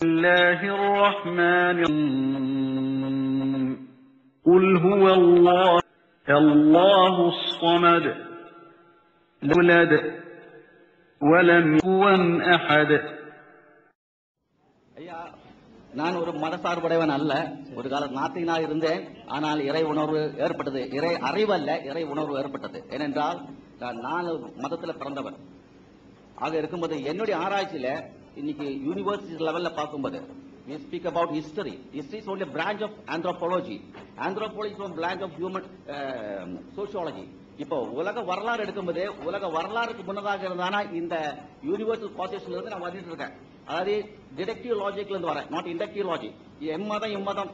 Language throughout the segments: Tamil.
الله الرحمن الرحيم قل هو الله الله الصمد لم يولد ولم يكن أحد ஐயா நான் ஒரு மதசார்புடையவன் அல்ல ஒரு கால நாத்தினா இருந்தேன் ஆனால் இறை உணர்வு ஏற்பட்டது இறை அறிவு அல்ல இறை உணர்வு ஏற்பட்டது ஏனென்றால் நான் நாலு மதத்துல பிறந்தவன் ஆக இருக்கும்போது என்னுடைய ஆராய்ச்சியில இன்னைக்கு யூனிவர்சிட்டி லெவல்ல பார்க்கும்போது we speak about history. History is only a branch of anthropology. Anthropology is one branch of human uh, sociology. இப்போ உலக வரலாறு எடுக்கும்போது உலக வரலாறுக்கு முன்னதாக இருந்தானா இந்த யூனிவர்சல் காசேஷன்ல இருந்து நான் வந்துட்டு இருக்கேன். அதாவது டிடெக்டிவ் லாஜிக்ல இருந்து வரேன். நாட் இண்டக்டிவ் லாஜிக் எம்மதம் இம்மதம்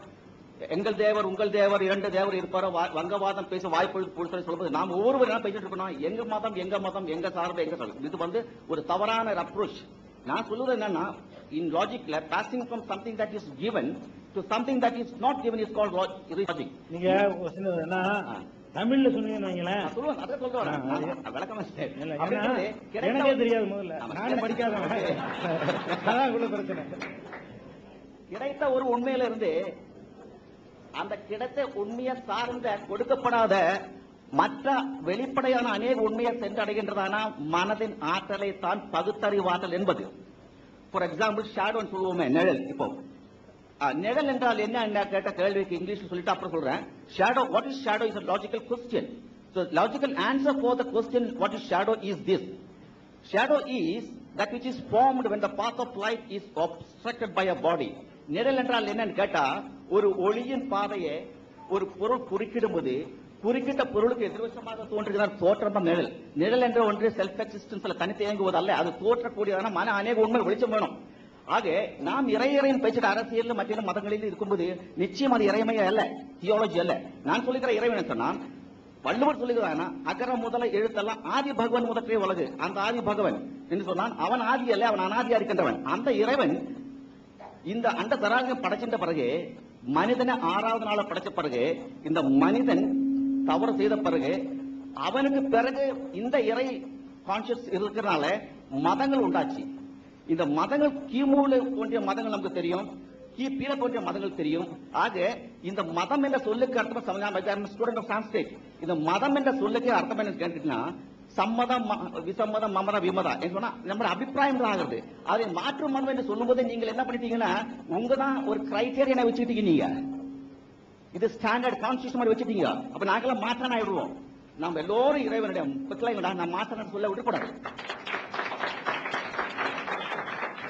எங்கள் தேவர் உங்கள் தேவர் இரண்டு தேவர் இருப்பாரோ வா- வங்கவாதம் பேச வாய்ப்பு கொடுத்து சொல்லும்போது நாம் ஒவ்வொருவரும் பேசிட்டு இருக்கணும் எங்க மதம் எங்க மதம் எங்க சார்பு எங்க சார்பு. இது வந்து ஒரு தவறான அப்ரோச் நான் சொல்லுவது என்னன்னா in லாஜிக்ல passing from something that is given to something that is not given is called logic நீங்க என்ன. தமிழ்ல சொன்னீங்கன்னு சொல்லுவேன் அதை சொல்ல வரேன் விளக்கமா எனக்கே தெரியாது முதல்ல. நானும் படிக்காதவன். அதான் உள்ள பிரச்சனை. கிடைத்த ஒரு உண்மையில இருந்து அந்த கிடைத்த உண்மையை சார்ந்த கொடுக்கப்படாத மற்ற வெளிப்படையான அநேக உண்மையை சென்றடைகின்றதான மனதின் ஆற்றலை தான் பகுத்தறிவாற்றல் என்பது. ஃபார் எக்ஸாம்பிள் ஷேடோன்னு சொல்லுவோமே நிழல் இப்போ. நிழல் என்றால் என்ன கேட்ட கேள்விக்கு இங்கிலீஷ் சொல்லிட்டு அப்புறம் சொல்றேன். Shadow what is shadow is logical question so logical answer for the question what is shadow is this shadow is that which is formed when the path of life is obstructed by a body நிழல் என்றால் என்னன்னு கேட்டா ஒரு ஒளியின் பாதையை ஒரு பொருள் குறுக்கிடும்போது குறிப்பிட்ட பொருளுக்கு எதிர்வசமாக தோன்றுகிறார் தோற்றம் தான் நிழல். நிழல் என்ற ஒன்று செல்ஃப் எக்ஸிஸ்டன்ஸ்ல தனித்து இயங்குவது அல்ல. அது தோற்றக்கூடியதான மன அநேக உண்மை வெளிச்சம் வேணும். ஆக நாம் இறையறையின் பேச்சுட்டு அரசியல் மற்ற மதங்களில் இருக்கும்போது நிச்சயம் அது இறைமையே அல்ல தியாலஜி அல்ல. நான் சொல்லுகிற இறைவன் சொன்னால் வள்ளுவர் சொல்லுகிறானா அகர முதல எழுத்தெல்லாம் ஆதி பகவன் முதற்றே உலகு. அந்த ஆதி பகவன் என்று சொன்னான் அவன் ஆதி அல்ல அவன் அனாதியா இருக்கின்றவன். அந்த இறைவன் இந்த அண்ட தராகம் படைச்சின்ற பிறகு மனிதனை ஆறாவது நாள படைச்ச பிறகு இந்த மனிதன் தவறு செய்த பிறகு அவனுக்கு பிறகு இந்த இறை கான்சியஸ் இருக்கிறனால மதங்கள் உண்டாச்சு. இந்த மதங்கள் கிமுல தோன்றிய மதங்கள் நமக்கு தெரியும். கிபியில தோன்றிய மதங்கள் தெரியும். ஆக இந்த மதம் என்ற சொல்லுக்கு அர்த்தம் ஸ்டூடெண்ட் ஆஃப் சான்ஸ்கிரிட் இந்த மதம் என்ற சொல்லுக்கு அர்த்தம் என்ன கேட்டீங்கன்னா சம்மதம் விசம்மதம் மமதம் விமதா என்று சொன்னா நம்மளோட அபிப்பிராயம் தான் ஆகுது அதை மாற்று மதம் என்று சொல்லும்போது நீங்கள் என்ன பண்ணிட்டீங்கன்னா உங்க தான் ஒரு கிரைட்டீரியனை வச்சுக்கிட்டீங்க நீங்க. இது ஸ்டாண்டர்ட் கான்ஸ்டியூஷன் மாதிரி வச்சுட்டீங்க. அப்ப நாங்கெல்லாம் மாற்றம் ஆயிடுவோம். நம்ம எல்லோரும் இறைவனுடைய பிள்ளைங்களா நான் மாற்றம் சொல்ல விடக்கூடாது.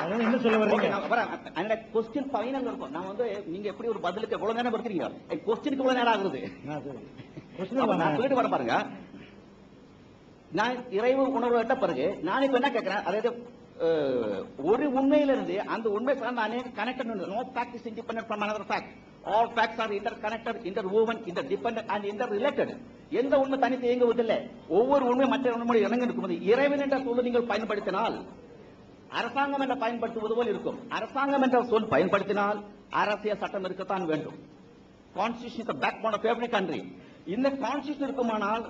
அதாவது என்ன சொல்ல கொஸ்டின் ஃபைனல் இருக்கும். நான் வந்து நீங்க எப்படி ஒரு பதிலுக்கு எவ்வளவு நேரம் இருக்கிறீங்க கொஸ்டினுக்கு எவ்வளவு நேரம் ஆகுது. நான். சொல்லிட்டு வர பாருங்க. நான் இறைவு உணர்வு எட்ட பிறகு நான் இப்ப என்ன கேட்கிறேன் அதாவது ஒரு உண்மையில இருந்து அந்த உண்மை சார்ந்த அநேக connected no fact is independent from another fact all facts are interconnected interwoven interdependent and interrelated எந்த உண்மை தனித்து இயங்குவதில்லை ஒவ்வொரு உண்மை மற்ற உண்மை இணங்கி இருக்கும்போது இறைவன் என்ற சொல்லை நீங்கள் பயன்படுத்தினால் அரசாங்கம் என்ற பயன்படுத்துவது போல் இருக்கும். அரசாங்கம் என்ற சொல் பயன்படுத்தினால் அரசியல் சட்டம் இருக்கத்தான் வேண்டும். Constitution backbone of every country இந்த கான்ஸ்டியூஷன் இருக்குமானால்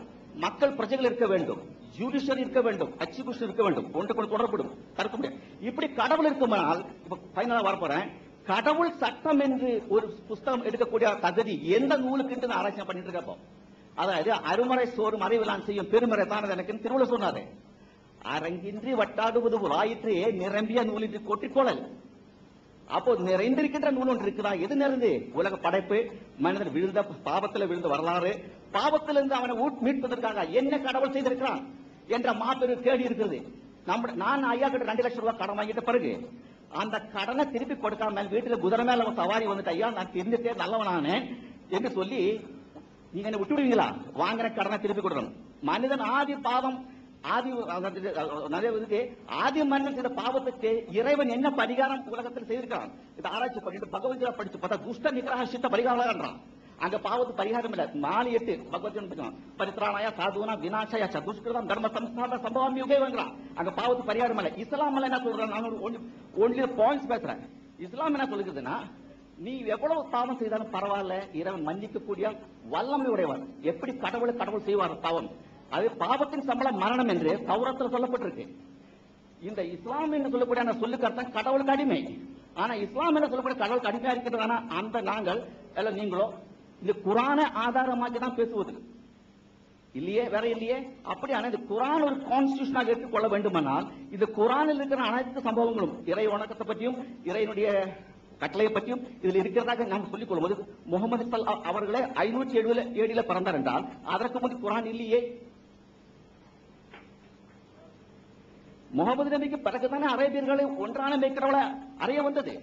மக்கள் பிரஜைகள் இருக்க வேண்டும். ஜுடிஷியரி இருக்க வேண்டும் எக்ஸிகியூஷன் இருக்க வேண்டும் ஒன்று கொண்டு தொடர்படும் தடுக்க முடியாது. இப்படி கடவுள் இருக்குமானால் இப்ப ஃபைனலா வரப்போறேன். கடவுள் சட்டம் என்று ஒரு புஸ்தகம் எடுக்கக்கூடிய தகுதி எந்த நூலுக்கு நான் ஆராய்ச்சி பண்ணிட்டு இருக்கப்போ அதாவது அருமறை சோறும் அறிவிலான் செய்யும் பெருமறை தானது எனக்கு திருவிழா சொன்னாரு. அரங்கின்றி வட்டாடுவது போல் நிரம்பிய நிரம்பிய நூலின்றி கொட்டிக்கொள்ளல் அப்போ நிறைந்திருக்கின்ற நூல் ஒன்று இருக்குதா? எது நிறைந்து? உலக படைப்பு மனிதன் விழுந்த பாவத்தில் விழுந்த வரலாறு. பாவத்திலிருந்து அவனை மீட்பதற்காக என்ன கடவுள் செய்திருக்கிறான்? என்ற மாபெரும் தேடி இருக்குது. நம்ம நான் ஐயா கிட்ட ரெண்டு லட்சம் ரூபாய் கடன் வாங்கிட்ட பிறகு அந்த கடனை திருப்பி கொடுக்காம வீட்டுல குதிரை மேல சவாரி வந்துட்டு ஐயா நான் தெரிஞ்சுட்டே நல்லவனானே என்று சொல்லி நீங்க என்ன விட்டுடுவீங்களா? வாங்குற கடனை திருப்பி கொடுக்கணும். மனிதன் ஆதி பாவம் ஆதி நிறைய இருக்கு ஆதி மன்னன் இந்த பாவத்துக்கு இறைவன் என்ன பரிகாரம் உலகத்தில் செய்திருக்கான் இதை ஆராய்ச்சி பண்ணிட்டு பகவத்கீதா படிச்சு பார்த்தா துஷ்ட நிகிரக சித்த பரிகாரம் அங்க பாவத்து பரிகாரம் இல்ல. நாலு எட்டு. பகவத்கீதை பரித்ராணாயா சாதுனா வினாசயா சதுஷ்கிருதம் தர்ம சம்ஸ்தான சம்பவம் யுகேவங்கிறான் அங்க பாவத்து பரிகாரம் இல்ல. இஸ்லாம் என்ன சொல்றேன் நான் ஒன்லி பாயிண்ட்ஸ் பேசுறேன். இஸ்லாம் என்ன சொல்லுதுன்னா நீ எவ்வளவு பாவம் செய்தாலும் பரவாயில்ல. இறைவன் மன்னிக்கக்கூடிய வல்லமை உடையவர். எப்படி கடவுள் கடவுள் செய்வார்? பாவம். அது பாவத்தின் சம்பளம் மரணம் என்று சௌரத்தில் சொல்லப்பட்டிருக்கு. இந்த இஸ்லாம் என்று சொல்லக்கூடிய அந்த சொல்லுக்கர்த்தம் கடவுளுக்கு அடிமை. ஆனா இஸ்லாம் என்ன சொல்லக்கூடிய? கடவுளுக்கு அடிமையா இருக்கிறதானா அந்த நாங்கள் அல்ல நீங்களோ இந்த குரானை ஆதாரமாக்கி தான் பேசுவது. இல்லையே? வேற இல்லையே? அப்படியான இந்த குரான் ஒரு கான்ஸ்டியூஷனாக எடுத்துக்கொள்ள வேண்டுமானால் இந்த குரானில் இருக்கிற அனைத்து சம்பவங்களும் இறை வணக்கத்தை பற்றியும் இறையினுடைய கட்டளையை பற்றியும் இதில் இருக்கிறதாக நாம் சொல்லிக் கொள்ளும்போது முகமது சல் அவர்களே ஐநூற்றி எழுபது ஏழில பிறந்தார் என்றால் அதற்கு முன் குரான் இல்லையே? முகமது நபிக்கு பிறகுதானே அரேபியர்களை ஒன்றான மேய்க்கிறவள அறைய வந்தது.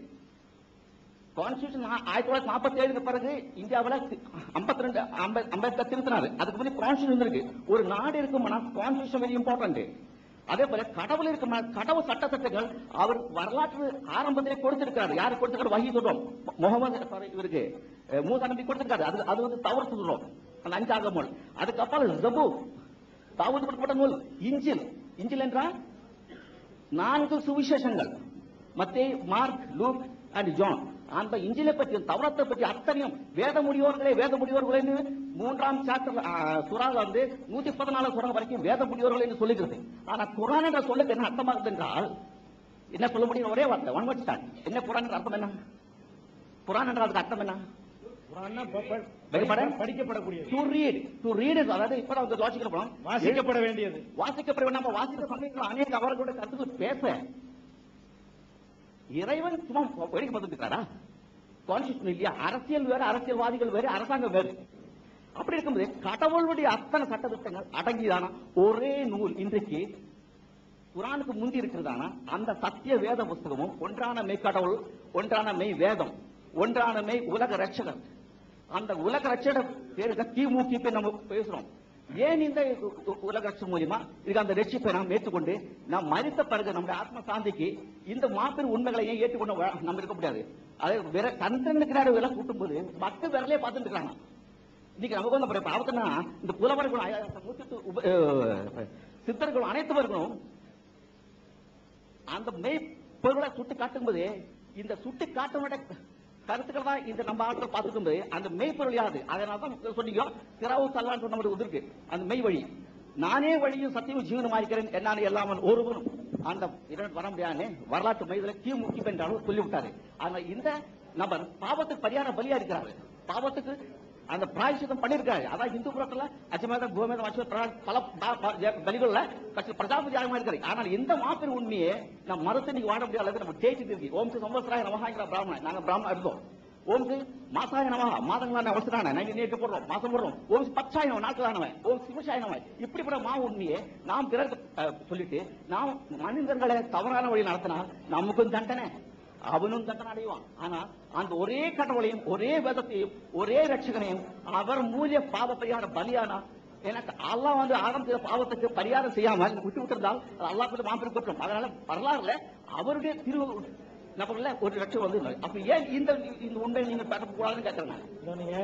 கான்ஸ்டியூஷன் ஆயிரத்தி தொள்ளாயிரத்தி நாற்பத்தி ஏழுக்கு பிறகு இந்தியாவில் ஐம்பத்தி ரெண்டு அம்பேத்கர் திருத்தினாரு. அதுக்கு முன்னாடி கான்ஸ்டியூஷன் இருக்கு ஒரு நாடு இருக்கும்னா கான்ஸ்டியூஷன் வெரி இம்பார்ட்டன்ட் அதே போல கடவுள் இருக்குமா கடவுள் சட்ட திட்டங்கள் அவர் வரலாற்று ஆரம்பத்திலே கொடுத்திருக்காரு யாரு கொடுத்திருக்காரு வகி சொல்றோம். முகமது இவருக்கு அஹ், நம்பி கொடுத்திருக்காரு. அது அது வந்து தவறு சொல்றோம். அந்த அஞ்சாக நூல் அதுக்கப்புறம் ஜபு. தாவூது கொடுக்கப்பட்ட நூல் இஞ்சில். இஞ்சில் என்றால் நான்கு சுவிசேஷங்கள். Matthew Mark Luke and John. அந்த இஞ்சிலை பற்றி தவறத்தை பற்றி அத்தனையும் வேத முடியோர்களே வேத முடியோர்களே மூன்றாம் சாப்டர் சுறால வந்து நூத்தி பதினாலு சுறா வரைக்கும் வேத முடியோர்கள் என்று சொல்லுகிறது. ஆனா குரான் என்ற சொல்லுக்கு என்ன அர்த்தமாகுது என்றால் என்ன சொல்ல முடியும்? ஒரே வார்த்தை ஒன் வேர்ட் ஸ்டார்ட் என்ன குரான் என்ற அர்த்தம் என்ன? குரான் என்ற அதுக்கு அர்த்தம் என்ன? வாசிக்கப்பட வேண்டியது. வாசிக்கப்பட சமயத்தில் அநேக அவர்களுடைய கருத்துக்கள் பேச. இறைவன் சும்மா வேடிக்கை பார்த்துருக்காரா கான்ஸ்டியூஷன் இல்லையா? அரசியல் வேறு அரசியல்வாதிகள் வேறு அரசாங்கம் வேறு. அப்படி இருக்கும்போது கடவுளுடைய அத்தனை சட்டத்திட்டங்கள் அடங்கிதானா ஒரே நூல் இன்றைக்கு குரானுக்கு முந்தி இருக்கிறதானா? அந்த சத்திய வேத புஸ்தகமும் ஒன்றான மெய் கடவுள் ஒன்றான மெய் வேதம் ஒன்றான மெய் உலக ரட்சகர். அந்த உலக ரட்சகர் பேருக்கு திமுக நம்ம பேசுறோம். ஏன் இந்த உ- உலக மூலியமா? இதுக்கு அந்த ரட்சிப்பை நாம் ஏற்றுக்கொண்டு நாம் மறித்த பிறகு நம்முடைய ஆத்ம சாந்திக்கு இந்த மாபெரும் உண்மைகளை ஏன் ஏற்றுக்கொண்டு நம்ம இருக்க முடியாது? அதே வேற சந்திரனுக்கு நேரம் கூட்டும் போது மக்கள் விரலே பார்த்துட்டு இருக்காங்க. இன்னைக்கு நமக்கு வந்து பாவத்தினா இந்த புலவர்களும் சித்தர்கள் நூத்தி அந்த அஹ் சித்தர்களும் அனைத்துவர்களும் அந்த மெய்ப்பொருளை இந்த சுட்டு காட்டுவனுடைய கருத்துக்கள் தான் இந்த நம்ம ஆட்கள் பார்த்துக்கும் போது அந்த மெய்ப்பொருள் யாது அதனால தான் சொன்னீங்க. திராவு தல்லான்னு சொன்ன ஒரு இருக்கு. அந்த மெய் வழி. நானே வழியும் சத்தியம் ஜீவனமா இருக்கிறேன் என்னால எல்லாமல் ஒருவரும். அந்த இரண்டு வர முடியாது வரலாற்று மையத்தில் கீ முக்கியம் என்றாலும் சொல்லிவிட்டாரு. ஆனா இந்த நபர் பாவத்துக்கு பரிகார பலியா இருக்கிறாரு. பாவத்துக்கு அந்த பிராயசித்தம் பண்ணிருக்காரு அதான் இந்து புறத்துல அஜமேதம் கோமேதம் அச்சுவ பல பலிகள்ல கட்சி பிரஜாபதி ஆகமா இருக்காரு ஆனால் இந்த மாபெரும் உண்மையை நம்ம மரத்தை நீங்க வாட முடியாத அளவுக்கு நம்ம தேய்ச்சி இருக்கு. ஓம் ஸ்ரீ சம்பத்ராய நமகாங்கிற பிராமணன். நாங்க பிராமண இருந்தோம் ஓம் மாசாய நமகா மாதங்களான அவசரான நாங்க நேற்று போடுறோம் மாசம் போடுறோம். ஓம் ஸ்ரீ பச்சாய நம நாட்களானவன் ஓம் சிவசாய நம இப்படிப்பட்ட மா உண்மையை நாம் பிறர் அஹ், சொல்லிட்டு நாம் மனிதர்களை தவறான வழி நடத்தினால் நமக்கும் தண்டனை. அவனும் தண்டனை அடைவான். ஆனா அந்த ஒரே கடவுளையும் ஒரே வேதத்தையும் ஒரே ரட்சகனையும் அவர் மூலிய பாவ பரிகார பலியானா எனக்கு அல்லாஹ் வந்து ஆரம்பித்த பாவத்துக்கு பரிகாரம் செய்யாமல் விட்டு விட்டிருந்தால் அது அல்லாஹ் கூட மாபெரும் குற்றம். அதனால வரலாறுல அவருடைய திரு நபர்ல ஒரு லட்சம் வந்து அப்ப ஏன் இந்த இந்த உண்மையை நீங்க பார்க்க கூடாதுன்னு கேட்கறேன் நீங்க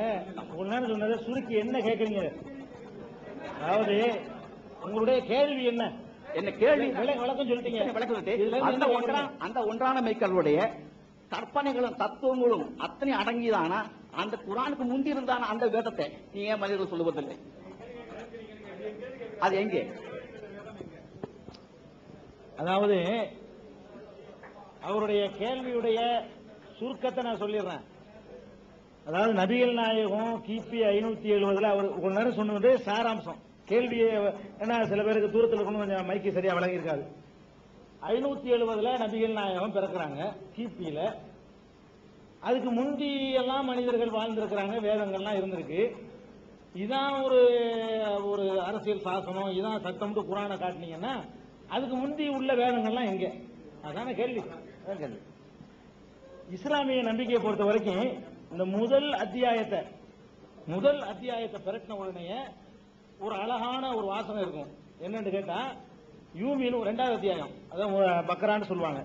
ஒரு நேரம் சொன்னதை சுருக்கி என்ன கேட்கறீங்க அதாவது உங்களுடைய கேள்வி என்ன? என்ன கேள்வி? விள- விளக்கம் சொல்லிட்டீங்க. விளக்கம் அந்த என்ன ஒன்றா கேக்குறீங்க? அந்த ஒன்றான மெய்க்கல்லுடைய கற்பனைகளும் தத்துவங்களும் அத்தனை அடங்கிதானா அந்த குரானுக்கு முந்தி இருந்தான அந்த வேதத்தை நீ ஏன் மனிதர்கள் சொல்லுவதில்லை? அது எங்கே? அதாவது அவருடைய கேள்வியுடைய சுருக்கத்தை நான் சொல்லிடுறேன். அதாவது நபிகள் நாயகம் கிபி ஐநூத்தி எழுபதுல அவர் ஒரு நேரம் சொன்னது சாராம்சம். கேள்வியை ஏன்னா சில பேருக்கு தூரத்தில் இருக்கணும் கொஞ்சம் மைக்கு சரியா விளங்கியிருக்காது. ஐநூத்தி எழுபதுல நபிகள் நாயகம் பிறக்கிறாங்க கிபியில அதுக்கு முந்தி எல்லாம் மனிதர்கள் வாழ்ந்திருக்கிறாங்க வேதங்கள்லாம் இருந்திருக்கு. இதான் ஒரு ஒரு அரசியல் சாசனம் இதான் சட்டம்னு குரானை காட்டினீங்கன்னா அதுக்கு முந்தி உள்ள வேதங்கள்லாம் எங்க? அதான கேள்வி. கேள்வி. இஸ்லாமிய நம்பிக்கையை பொறுத்த வரைக்கும் இந்த முதல் அத்தியாயத்தை முதல் அத்தியாயத்தை பிறக்கின உடனே ஒரு அழகான ஒரு வாசனை இருக்கும். என்னன்னு கேட்டா யூமின்னு ரெண்டாவது அத்தியாயம். அதான் பக்கரான்னு சொல்லுவாங்க.